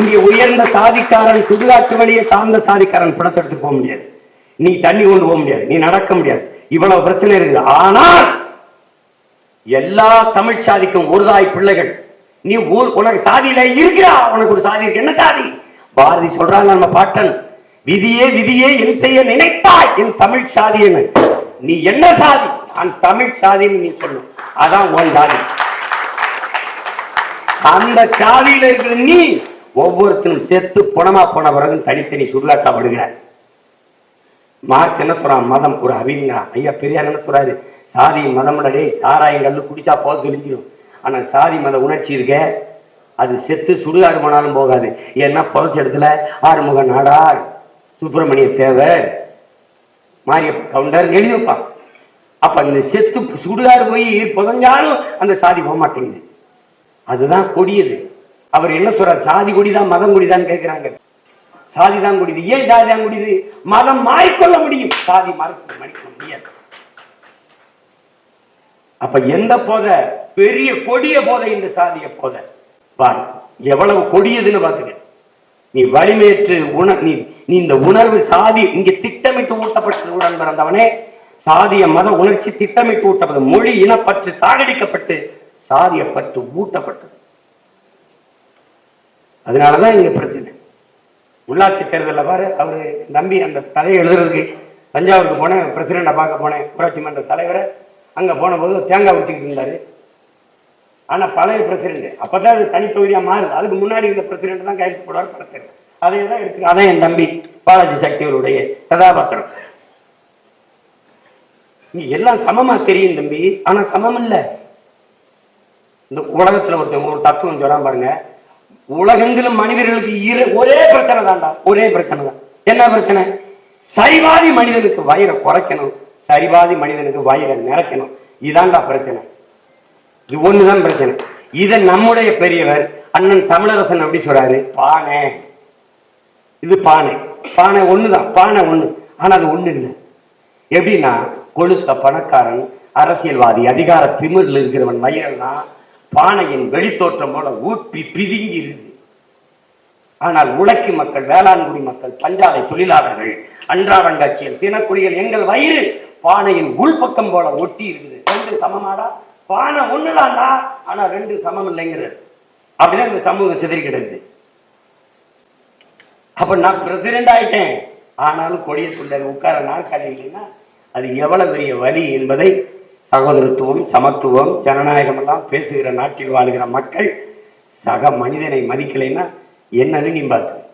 இங்கே உயர்ந்த சாதிக்காரன் சுடுகாட்டு வழியை சார்ந்த சாதிக்காரன் பணத்தை எடுத்து போக முடியாது. நீ தண்ணி கொண்டு போக முடியாது. நீ நடக்க முடியாது. இவ்வளவு பிரச்சனை இருக்குது. ஆனால் எல்லா தமிழ் சாதிக்கும் ஒரு தாய் பிள்ளைகள். நீ ஊர் உனக்கு சாதியில இருக்கிறா. உனக்கு ஒரு சாதி இருக்கு. என்ன சாதி? பாரதி சொல்றாங்க நம்ம பாட்டன். விதியே விதியே என் செய்ய நினைத்தாய். என் தமிழ் சாதின்னு நீ என்ன சாதி? நான் தமிழ் சாதின்னு நீ சொல்லும் அதான் உன் சாதி. அந்த சாதியில இருக்கிற நீ ஒவ்வொருத்தரும் செத்து புணமா போன பிறகு தனித்தனி சுடுகாட்டா விடுகிறார் என்ன சொல்றான்? மதம் ஒரு அவிங்கிறான் ஐயா பெரியார் என்ன சொல்றாரு? சாதி மதம் டேய் சாராயம் கல்லு குடிச்சா போக தெரிஞ்சிடும் ஆனா சாதி மத உணர்ச்சி இருக்க அது செத்து சுடுகாடு போனாலும் போகாது. ஏன்னா புரட்சி இடத்துல ஆறுமுக நாடார் சுப்பிரமணிய தேவர் மாரியப்ப கவுண்டர் எழுதி வைப்பான் அப்ப இந்த செத்து சுடுகாடு போய் புதஞ்சாலும் அந்த சாதி போக மாட்டேங்குது அதுதான் கொடியது. அவர் என்ன சொல்றார்? சாதி கொடிதான் மதம் கொடிதான் கேட்கிறாங்க. சாதி தான் குடிது. ஏன் சாதி தான் குடிது? மதம் மாறிக்கொள்ள முடியும். சாதி மறுக்க மடிக்க முடியாது அப்ப எந்த போதை? பெரிய கொடிய போதை இந்த சாதிய போதை. பாரு எவ்வளவு கொடியதுன்னு பாத்துக்க நீ வலிமையற்று உண நீ நீ இந்த உணர்வு சாதி இங்க திட்டமிட்டு ஊட்டப்பட்டது உடன் பிறந்தவனே சாதிய மத உணர்ச்சி திட்டமிட்டு ஊட்டப்பட்டது. மொழி இனப்பற்று சாகடிக்கப்பட்டு சாதியப்பட்டு ஊட்டப்பட்டது. அதனால தான் இங்கே பிரச்சனை. உள்ளாட்சி தேர்தலில் பாரு அவர் நம்பி அந்த தலையை எழுதுறதுக்கு தஞ்சாவூருக்கு போனேன் பிரசிடண்ட்டை பார்க்க போனேன் ஊராட்சி மன்ற தலைவரை. அங்கே போன போது தேங்காய் வச்சுக்கிட்டு இருந்தாரு. ஆனால் பழைய பிரசிடண்ட் அப்போ தான் அது தனித்தொகுதியாக மாறுது. அதுக்கு முன்னாடி இந்த பிரசிடண்ட் தான் கையெழுத்து போடுவார் படத்தில் அதே தான் எடுத்து அதான் என் தம்பி பாலாஜி சக்திவருடைய கதாபாத்திரம். இங்கே எல்லாம் சமமாக தெரியும் தம்பி. ஆனால் சமம் இல்லை. இந்த உலகத்தில் ஒருத்தவங்க ஒரு தத்துவம் சொல்கிறான் பாருங்கள் உலகெங்கிலும் மனிதர்களுக்கு இரு ஒரே பிரச்சனை தான்டா. ஒரே பிரச்சனை தான். என்ன பிரச்சனை? சரிவாதி மனிதனுக்கு வயிறை குறைக்கணும். சரிவாதி மனிதனுக்கு வயிறை நிறைக்கணும். இதான்டா பிரச்சனை. இது ஒண்ணுதான் பிரச்சனை. இதை நம்முடைய பெரியவர் அண்ணன் தமிழரசன் அப்படி சொல்றாரு. பானை. இது பானை. பானை ஒண்ணுதான். பானை ஒண்ணு. ஆனா அது ஒண்ணு இல்லை. எப்படின்னா கொளுத்த பணக்காரன் அரசியல்வாதி அதிகார திமிரில் இருக்கிறவன் வயிறன்னா பானையின் வெளித்தோற்றம் போல ஊப்பி பிதுங்கி இருந்தது ஆனால் உழைக்கு மக்கள் வேளாண்குடி மக்கள் பஞ்சாலை தொழிலாளர்கள் அன்றாடங்காட்சியல் தினக்குடிகள் எங்கள் வயிறு பானையின் உள்பக்கம் போல ஒட்டி இருக்குது ரெண்டு சமமாடா? பானை ஒண்ணுதான்டா? ஆனா ரெண்டு சமம் இல்லைங்கிறது அப்படிதான் இந்த சமூகம் சிதறி கிடக்குது. அப்ப நான் பிரசிடென்ட் ஆயிட்டேன். ஆனாலும் கொடிய சொல்ல உட்கார நாற்காலி இல்லைன்னா அது எவ்வளவு பெரிய வலி என்பதை சகோதரத்துவம் சமத்துவம் ஜனநாயகம் எல்லாம் பேசுகிற நாட்டில் வாழ்கிற மக்கள் சக மனிதனை மதிக்கலைன்னா என்னன்னு நீ பார்த்து.